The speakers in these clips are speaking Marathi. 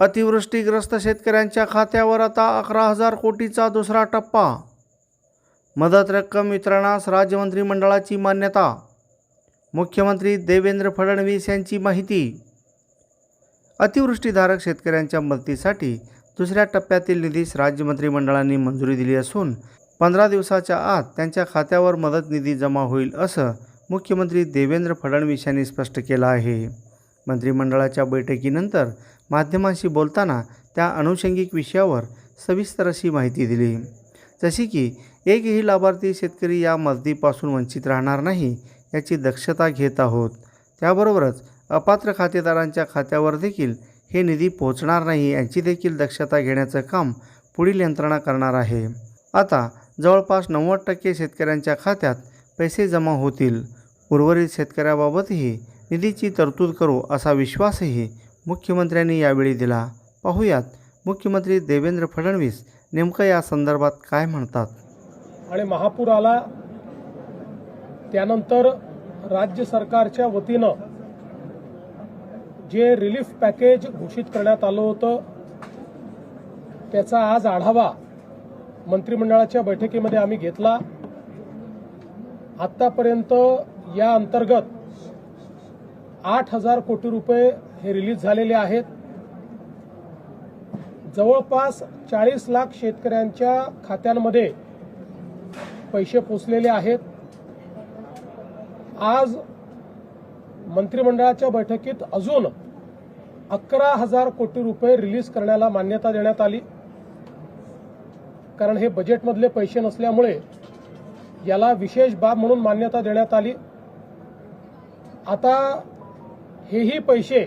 अतिवृष्टीग्रस्त शेतकऱ्यांच्या खात्यावर आता अकरा हजार कोटीचा दुसरा टप्पा. मदत रक्कम वितरणास राज्य मंत्रिमंडळाची मान्यता. मुख्यमंत्री देवेंद्र फडणवीस यांची माहिती. अतिवृष्टीधारक शेतकऱ्यांच्या मदतीसाठी दुसऱ्या टप्प्यातील निधीस राज्य मंत्रिमंडळाने मंजुरी दिली असून पंधरा दिवसाच्या आत त्यांच्या खात्यावर मदत निधी जमा होईल असं मुख्यमंत्री देवेंद्र फडणवीस यांनी स्पष्ट केलं आहे. मंत्रिमंडळाच्या बैठकीनंतर माध्यमांशी बोलताना त्या अनुषंगिक विषयावर सविस्तर अशी माहिती दिली. जशी की एकही लाभार्थी शेतकरी या मदतीपासून वंचित राहणार नाही याची दक्षता घेत आहोत. त्याबरोबरच अपात्र खातेदारांच्या खात्यावर देखील हे निधी पोहोचणार नाही यांची देखील दक्षता घेण्याचं काम पुढील यंत्रणा करणार आहे. आता जवळपास नव्वद टक्के शेतकऱ्यांच्या खात्यात पैसे जमा होतील. उर्वरित शेतकऱ्याबाबतही निधीची तरतूद करू असा विश्वासही मुख्यमंत्र्यांनी यावेळी दिला. पाहूयात मुख्यमंत्री देवेंद्र फडणवीस नेमकं या संदर्भात काय म्हणतात? आणि महापूर आला त्यानंतर राज्य सरकारच्या वतीनं जे रिलीफ पॅकेज घोषित करण्यात आलं होतं त्याचा आज आढावा मंत्रिमंडळाच्या बैठकीमध्ये आम्ही घेतला. आत्तापर्यंत या अंतर्गत आठ हजार कोटी रुपये हे रिलीज झालेले आहेत. जवळपास चाळीस लाख शेतकऱ्यांच्या खात्यांमध्ये पैसे पोचलेले आहेत. आज मंत्रिमंडळाच्या बैठकीत अजून अकरा हजार कोटी रुपये रिलीज करण्याला मान्यता देण्यात आली. कारण हे बजेटमधले पैसे नसल्यामुळे याला विशेष बाब म्हणून मान्यता देण्यात आली. आता हेही पैसे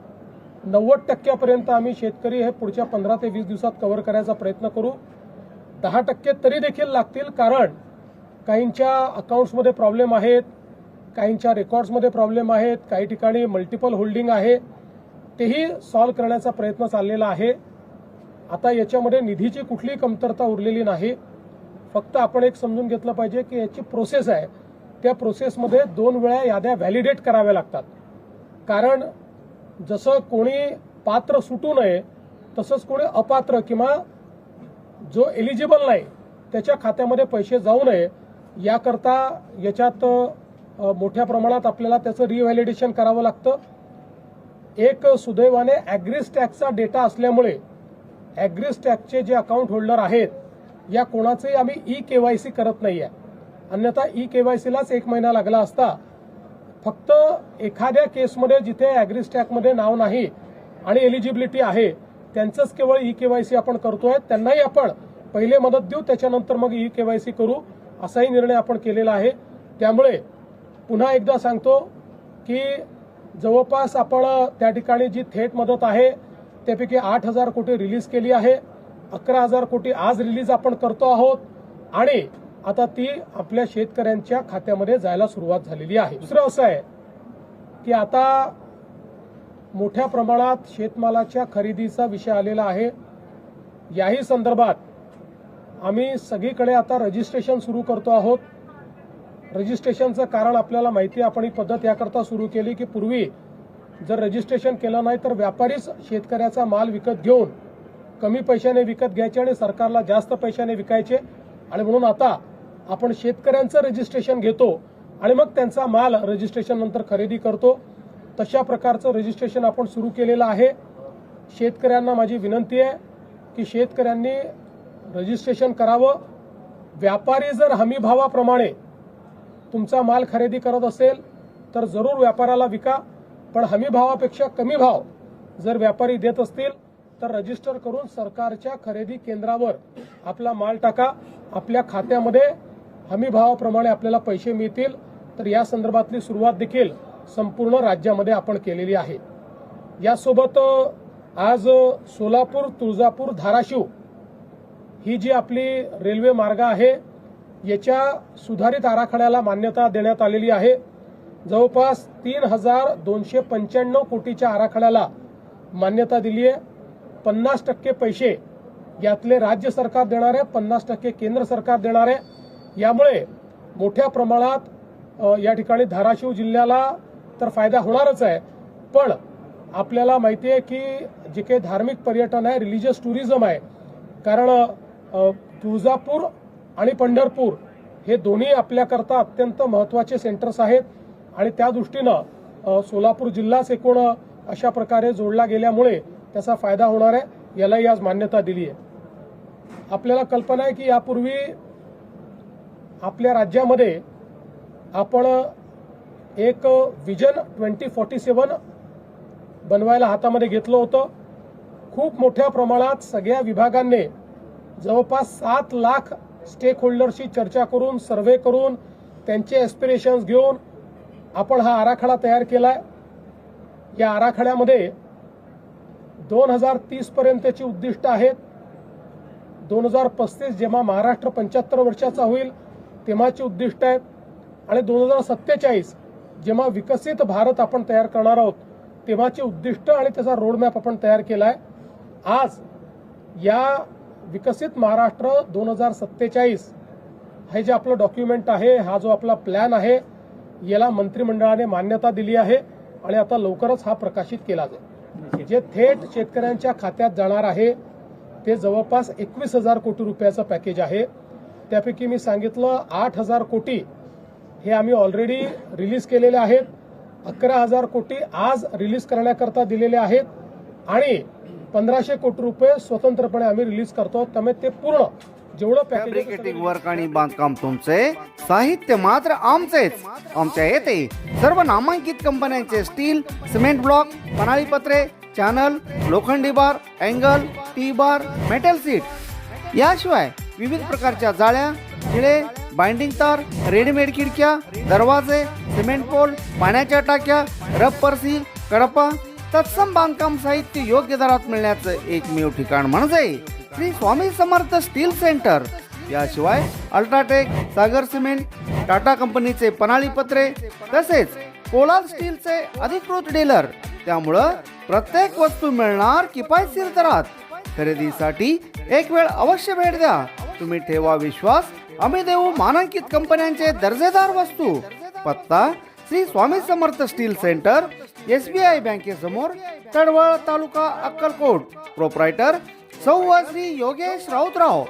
नव्वद टक्क्यापर्यंत आम्ही शेतकरी हे पुढच्या पंधरा ते वीस दिवसात कव्हर करायचा प्रयत्न करू. दहा टक्के तरी देखील लागतील कारण काहींच्या अकाउंट्समध्ये प्रॉब्लेम आहेत काहींच्या रेकॉर्ड्समध्ये प्रॉब्लेम आहेत काही ठिकाणी मल्टिपल होल्डिंग आहे. तेही सॉल्व्ह करण्याचा प्रयत्न चाललेला आहे. आता याच्यामध्ये निधीची कुठलीही कमतरता उरलेली नाही. फक्त आपण एक समजून घेतलं पाहिजे की याची प्रोसेस आहे. त्या प्रोसेसमध्ये दोन वेळा याद्या व्हॅलिडेट कराव्या लागतात. कारण जसं कोणी पात्र सुटू नये तसंच कोणी अपात्र किंवा जो एलिजिबल नाही त्याच्या खात्यामध्ये पैसे जाऊ नये याकरता याच्यात मोठ्या प्रमाणात आपल्याला त्याचं रिव्हॅलिडेशन करावं लागतं. एक सुदैवाने ॲग्रीस टॅक्सचा डेटा असल्यामुळे ॲग्रीस टॅक्सचे जे अकाउंट होल्डर आहेत या कोणाचंही आम्ही ई केवायसी करत नाही आहे अन्यथा ई केवायसीलाच एक महिना लागला असता फक्त एखाद्या केसमध्ये जिथे ॲग्रीस नाव नाही आणि एलिजिबिलिटी आहे त्यांचंच केवळ ई केवायसी आपण करतोय त्यांनाही आपण पहिले मदत देऊ त्याच्यानंतर मग ई केवायसी करू असाही निर्णय आपण केलेला आहे. त्यामुळे पुन्हा एकदा सांगतो की जवळपास आपण त्या ठिकाणी जी थेट मदत आहे त्यापैकी आठ हजार कोटी रिलीज केली आहे अकरा हजार कोटी आज रिलीज आपण करतो आहोत आणि आता ती आपल्या शेतकऱ्यांच्या खात्यामध्ये जायला सुरुवात झालेली आहे. दुसरं असं आहे की आता मोठ्या प्रमाणात शेतमालाच्या खरेदीचा विषय आलेला आहे. याही संदर्भात आम्ही सगळीकडे आता रजिस्ट्रेशन सुरू करतो आहोत. रजिस्ट्रेशनचं कारण आपल्याला माहिती आपण ही पद्धत याकरता सुरू केली की पूर्वी जर रजिस्ट्रेशन केलं नाही तर व्यापारीच शेतकऱ्याचा माल विकत घेऊन कमी पैशाने विकत घ्यायचे आणि सरकारला जास्त पैशाने विकायचे. आणि म्हणून आता आपण शेतकऱ्यांचं रजिस्ट्रेशन घेतो आणि मग त्यांचा माल रजिस्ट्रेशन नंतर खरेदी करतो. तशा प्रकारचं रजिस्ट्रेशन आपण सुरू केलेलं आहे. शेतकऱ्यांना माझी विनंती आहे की शेतकऱ्यांनी रजिस्ट्रेशन करावं. व्यापारी जर हमीभावाप्रमाणे तुमचा माल खरेदी करत असेल तर जरूर व्यापाराला विका. पण हमीभावापेक्षा कमी भाव जर व्यापारी देत असतील तर रजिस्टर करून सरकारच्या खरेदी केंद्रावर आपला माल टाका. आपल्या खात्यामध्ये हमी भावाप्रमाणे आपल्याला पैसे मिळतील तर या संदर्भातली सुरुवात देखील संपूर्ण राज्यामध्ये आपण केलेली आहे. यासोबत आज सोलापूर तुळजापूर धाराशिव ही जी आपली रेल्वे मार्ग आहे याच्या सुधारित आराखड्याला मान्यता देण्यात आलेली आहे. जवळपास तीन हजार दोनशे पंच्याण्णव कोटीच्या आराखड्याला मान्यता दिली आहे. पन्नास टक्के पैसे यातले राज्य सरकार देणार आहे पन्नास टक्के केंद्र सरकार देणार आहे. यामुळे मोठ्या प्रमाणात या ठिकाणी धाराशिव जिल्ह्याला तर फायदा होणारच आहे. पण आपल्याला माहिती आहे की जे काही धार्मिक पर्यटन आहे रिलिजियस टुरिझम आहे कारण तुळजापूर आणि पंढरपूर हे दोन्ही आपल्याकरता अत्यंत महत्त्वाचे सेंटर्स आहेत आणि त्या दृष्टीनं सोलापूर जिल्हाच एकूण अशा प्रकारे जोडला गेल्यामुळे त्याचा फायदा होणार आहे यालाही आज मान्यता दिली आहे. आपल्याला कल्पना आहे की यापूर्वी आपल्या राज्यामध्ये आपण एक विजन ट्वेंटी फोर्टी सेवन बनवायला हातामध्ये घेतलं होतं. खूप मोठ्या प्रमाणात सगळ्या विभागांनी जवळपास सात लाख स्टेक होल्डरशी चर्चा करून सर्व्हे करून त्यांचे एस्पिरेशन्स घेऊन आपण हा आराखडा तयार केलाय. या आराखड्यामध्ये दोन हजार तीसपर्यंतची उद्दिष्ट आहेत. दोन हजार पस्तीस जेव्हा महाराष्ट्र पंच्याहत्तर वर्षाचा होईल तेव्हाची उद्दिष्ट आहेत आणि दोन हजार सत्तेचाळीस जेव्हा विकसित भारत आपण तयार करणार आहोत तेव्हाची उद्दिष्ट आणि त्याचा रोडमॅप आपण तयार केला आहे आज या विकसित महाराष्ट्र दोन हजार सत्तेचाळीस हे जे आपलं डॉक्युमेंट आहे हा जो आपला प्लॅन आहे याला मंत्रिमंडळाने मान्यता दिली आहे आणि आता लवकरच हा प्रकाशित केला जाईल. जे थेट शेतकऱ्यांच्या खात्यात जाणार आहे ते जवळपास एकवीस हजार कोटी रुपयाचं पॅकेज आहे. त्यापैकी मी सांगितलं आठ हजार कोटी हे आम्ही ऑलरेडी रिलीज केलेले आहेत. अकरा हजार कोटी आज रिलीज करण्याकरता दिलेले आहेत. आणि पंधराशे कोटी रुपये स्वतंत्रपणे आम्ही रिलीज करतो. त्यामुळे ते पूर्ण जेवढं पॅकेज वर्क आणि बांधकाम तुमचे. साहित्य मात्र आमचेच. आमच्या येथे सर्व नामांकित कंपन्यांचे स्टील सिमेंट ब्लॉक पन्हाळी पत्रे चॅनल लोखंडी bar angle T bar metal sheet. याशिवाय विविध प्रकारच्या जाळ्या खिळे बाइंडिंग तार रेडीमेड खिडक्या दरवाजे सिमेंट पोल पाण्याच्या टाक्या रबर सील कडपा तत्सम बांधकाम साहित्य योग्य दरात मिळण्याचं एकमेव ठिकाण म्हणजे श्री स्वामी समर्थ स्टील सेंटर. याशिवाय अल्ट्राटेक सागर सिमेंट टाटा कंपनीचे पनाळीपत्रे तसेच कोलाल स्टीलचे अधिकृत डीलर. त्यामुळं प्रत्येक वस्तू मिळणार किफायतशीर दरात. खरेदीसाठी एक वेळ अवश्य भेट द्या. तुम्ही ठेवा विश्वास. आम्ही देऊ मानांकित कंपन्यांचे दर्जेदार वस्तू. पत्ता Shri Swami Samarth steel centre S B I बँकेसमोर Tadwal taluka Akkalkot. Proprietor सौ श्री योगेश राऊतराव.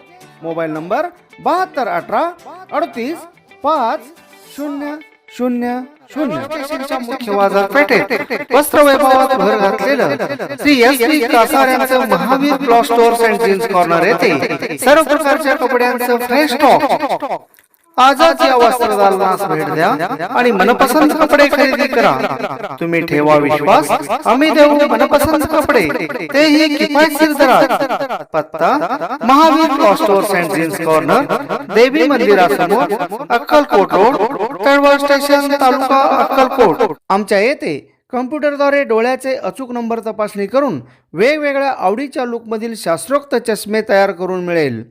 मोबाईल नंबर बहात्तर अठरा अडतीस पाच शून्य शून्य शून्य. मुख्य बाजारपेठेत वस्त्र वैभवात भर घातलेलं श्री एस पी कासार यांचं Mahavir cloth stores and jeans corner येथे. सर्व प्रकारच्या कपड्यांचं फ्रेश स्टॉक आजच या वस्त्र दालनास भेट द्या आणि मनपसंत कपडे खरेदी करा. तुम्ही ठेवा विश्वास. आम्ही देऊ मनपसंत कपडे. तेही किफायतशीर दरात. पत्ता Mahavir cloth stores and jeans corner देवी मंदिरासमोर अक्कलकोट रोड तळवळ स्टेशन तालुका अक्कलकोट. आमच्या येथे कम्प्युटरद्वारे डोळ्याचे अचूक नंबर तपासणी करून वेगवेगळ्या आवडीच्या लुकमधील शास्त्रोक्त चष्मे तयार करून मिळेल.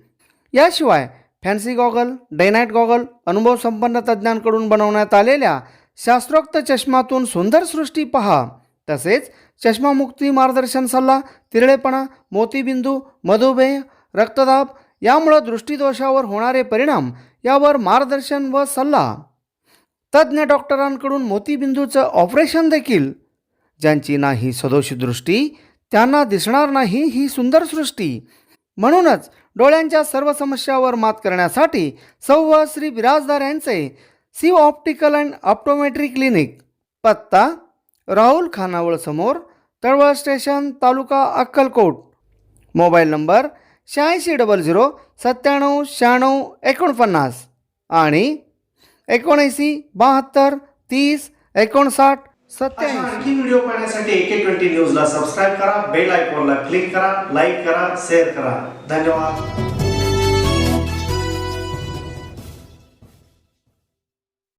याशिवाय फॅन्सी गॉगल डेनाईट गॉगल अनुभव संपन्न तज्ज्ञांकडून बनवण्यात आलेल्या शास्त्रोक्त चष्मातून सुंदर सृष्टी पहा. तसेच चष्मामुक्ती मार्गदर्शन सल्ला तिरळेपणा मोतीबिंदू मधुमेह रक्तदाब यामुळं दृष्टीदोषावर होणारे परिणाम यावर मार्गदर्शन व सल्ला. तज्ज्ञ डॉक्टरांकडून मोतीबिंदूचं ऑपरेशन देखील. ज्यांची नाही सदोष दृष्टी त्यांना दिसणार नाही ही सुंदर सृष्टी. म्हणूनच डोळ्यांच्या सर्व समस्यावर मात करण्यासाठी सौ श्री बिराजदार यांचे C optical and optometry clinic पत्ता राहुल खानावळ समोर Talwal station taluka Akkalkot. Mobile number शहाऐंशी डबल झिरो सत्त्याण्णव शहाण्णव एकोणपन्नास आणि एकोणऐंशी बहात्तर तीस एकोणसाठ सत्याऐंशी आणखी व्हिडिओ पाहण्यासाठी एके ट्वेंटी न्यूजला सबस्क्राईब करा बेल आयकॉनला क्लिक करा लाईक करा शेअर करा. धन्यवाद.